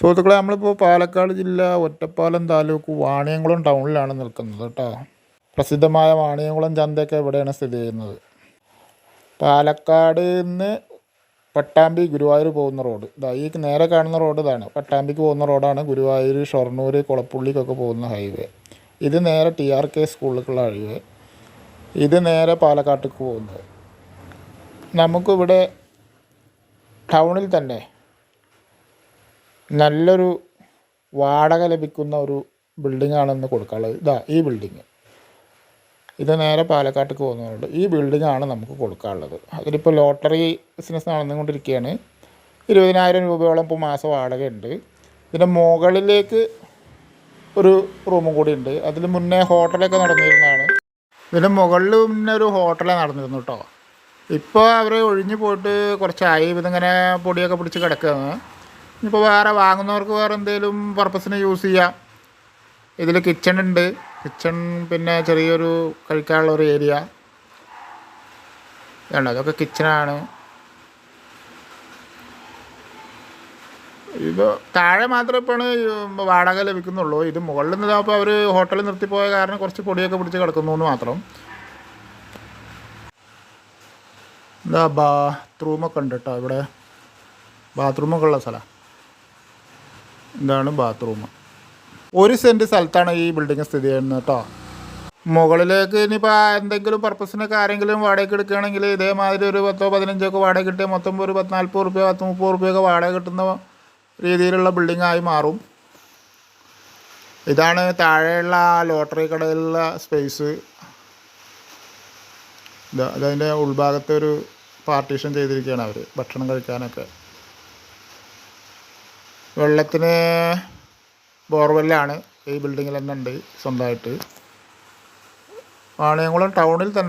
സുഹൃത്തുക്കളെ നമ്മളിപ്പോൾ പാലക്കാട് ജില്ല ഒറ്റപ്പാലം താലൂക്ക് വാണിയംകുളം ടൗണിലാണ് നിൽക്കുന്നത് കേട്ടോ. പ്രസിദ്ധമായ വാണിയംകുളം ചന്തയൊക്കെ ഇവിടെയാണ് സ്ഥിതി ചെയ്യുന്നത്? പാലക്കാട് നിന്ന് പട്ടാമ്പി ഗുരുവായൂർ പോകുന്ന റോഡ്. ഇതാ ഈ നേരെ കാണുന്ന റോഡ് ഇതാണ്. പട്ടാമ്പിക്ക് പോകുന്ന റോഡാണ് ഗുരുവായൂർ ഷൊർണൂർ കുളപ്പുള്ളിക്കൊക്കെ പോകുന്ന ഹൈവേ. ഇത് നേരെ ടി ആർ കെ സ്കൂളിലേക്കുള്ള ഹൈവേ. ഇത് നേരെ പാലക്കാട്ടേക്ക് പോകുന്നത്. നമുക്കിവിടെ ടൗണിൽ തന്നെ നല്ലൊരു വാടക ലഭിക്കുന്ന ഒരു ബിൽഡിംഗ് ആണെന്ന് കൊടുക്കാനുള്ളത്. ഇതാ ഈ ബിൽഡിങ്. ഇത് നേരെ പാലക്കാട്ടേക്ക് പോകുന്നതുകൊണ്ട് ഈ ബിൽഡിംഗ് ആണ് നമുക്ക് കൊടുക്കാനുള്ളത്. അതിലിപ്പോൾ ലോട്ടറി ബിസിനസ് നടന്നുകൊണ്ടിരിക്കുകയാണ്. ഇരുപതിനായിരം രൂപയോളം ഇപ്പോൾ മാസം വാടകയുണ്ട്. ഇതിന്റെ മുകളിലേക്ക് ഒരു റൂമും കൂടി ഉണ്ട്. അതിൽ മുന്നേ ഹോട്ടലൊക്കെ നടന്നിരുന്നതാണ്. ഇതിന്റെ മുകളിൽ മുന്നേ ഒരു ഹോട്ടലേ നടന്നിരുന്നു കേട്ടോ. ഇപ്പോൾ അവർ ഒഴിഞ്ഞു പോയിട്ട് കുറച്ചായി. ഇതിങ്ങനെ പൊടിയൊക്കെ പിടിച്ച് കിടക്കുകയാണ്. ഇനിയിപ്പോൾ വേറെ വാങ്ങുന്നവർക്ക് വേറെ എന്തെങ്കിലും പർപ്പസിന് യൂസ് ചെയ്യാം. ഇതിൽ കിച്ചൺ ഉണ്ട്. കിച്ചൺ പിന്നെ ചെറിയൊരു കഴിക്കാനുള്ള ഒരു ഏരിയ ഇതാണ്. അതൊക്കെ കിച്ചണാണ് ഇത് താഴെ മാത്രമേ ഇപ്പോൾ വാടക ലഭിക്കുന്നുള്ളൂ. ഇത് മുകളിൽ നിന്ന് അപ്പോൾ അവർ ഹോട്ടലിൽ നിർത്തിപ്പോയ കാരണം കുറച്ച് പൊടിയൊക്കെ പിടിച്ച് കിടക്കുന്നു എന്ന് മാത്രം. എന്താ ബാത്റൂമൊക്കെ ഉണ്ട് കേട്ടോ ഇവിടെ. ബാത്റൂമൊക്കെ ഉള്ള സ്ഥലം. ഇതാണ് ബാത്റൂം. ഒരു സെന്റ് സ്ഥലത്താണ് ഈ ബിൽഡിംഗ് സ്ഥിതി ചെയ്യുന്നത് കേട്ടോ. മുകളിലേക്ക് ഇനിയിപ്പോൾ എന്തെങ്കിലും പർപ്പസിനൊക്കെ ആരെങ്കിലും വാടകയ്ക്ക് എടുക്കുകയാണെങ്കിൽ ഇതേമാതിരി ഒരു പത്തോ പതിനഞ്ചോ ഒക്കെ വാടക കിട്ടിയാൽ മൊത്തം ഒരു പത്ത് നാൽപ്പത് റുപ്യ പത്ത് മുപ്പത് റുപ്യൊക്കെ വാടക കിട്ടുന്ന രീതിയിലുള്ള ബിൽഡിംഗ് ആയി മാറും. ഇതാണ് താഴെയുള്ള ലോട്ടറി കടയിലുള്ള സ്പേസ് ഇതാ അതതിന്റെ ഉൾഭാഗത്തെ ഒരു പാർട്ടീഷൻ ചെയ്തിരിക്കുകയാണ് അവർ ഭക്ഷണം കഴിക്കാനൊക്കെ. വെള്ളത്തിന് ബോർവെല്ലാണ് ഈ ബിൽഡിങ്ങിൽ തന്നെ ഉണ്ട് സ്വന്തമായിട്ട്. വാണിയംകുളം ടൗണിൽ തന്നെ